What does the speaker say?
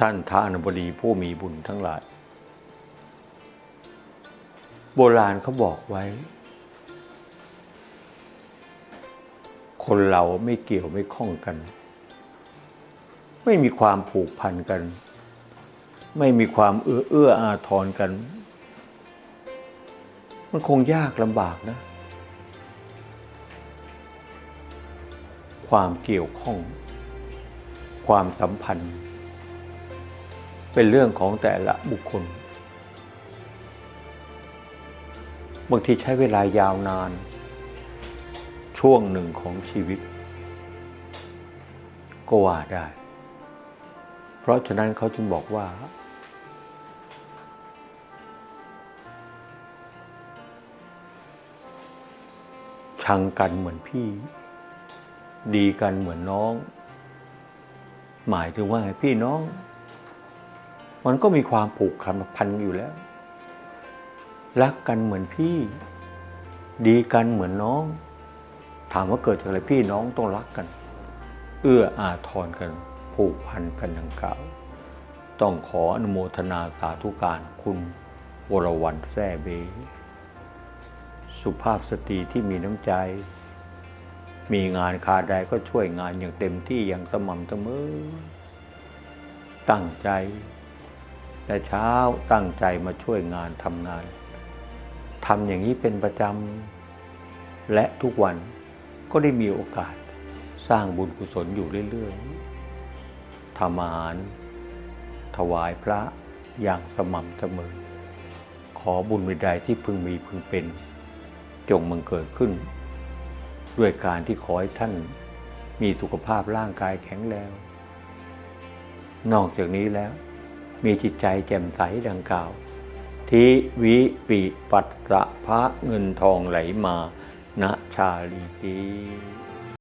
ท่านทานบดีผู้มีบุญทั้งหลาย โบราณเขาบอกไว้ คนเราไม่เกี่ยวไม่ข้องกัน ไม่มีความผูกพันกัน ไม่มีความเอื้อเอื้ออาทรกัน มันคงยากลำบากนะ ความเกี่ยวข้อง ความสัมพันธ์ เป็นเรื่องของแต่ละบุคคล บางทีใช้เวลายาวนาน ช่วงหนึ่งของชีวิต ก็ว่าได้ เพราะฉะนั้นเขาจึงบอกว่า ชังกันเหมือนพี่ ดีกันเหมือนน้อง หมายถึงว่าพี่น้อง มันก็มีความผูกพันอยู่แล้ว รักกันเหมือนพี่ ดีกันเหมือนน้อง ถามว่าเกิดจากอะไรพี่น้องต้องรักกัน เอื้ออาทรกัน ผูกพันกันดังเก่าต้องขออนุโมทนาสาธุการคุณวรวรรณแซ่เบ สุภาพสตรีที่มีน้ำใจ มีงานคาใดก็ช่วยงานอย่างเต็มที่อย่างสม่ำเสมอ ตั้งใจ แต่เช้าตั้งใจมาช่วยงานทำงานทำอย่างนี้เป็นประจำและทุกวันก็ได้มีโอกาสสร้างบุญกุศลอยู่เรื่อยๆทำอาหาร ถวายพระอย่างสม่ำเสมอ ขอบุญวิดใดที่พึงมีพึงเป็น จงมังเกิดขึ้น ด้วยการที่ขอให้ท่านมีสุขภาพร่างกายแข็งแรงนอกจากนี้แล้ว มีจิตใจแจ่มใสดังกล่าว ทิวิปิปัสสะพระเงินทองไหลมาณชาลีจี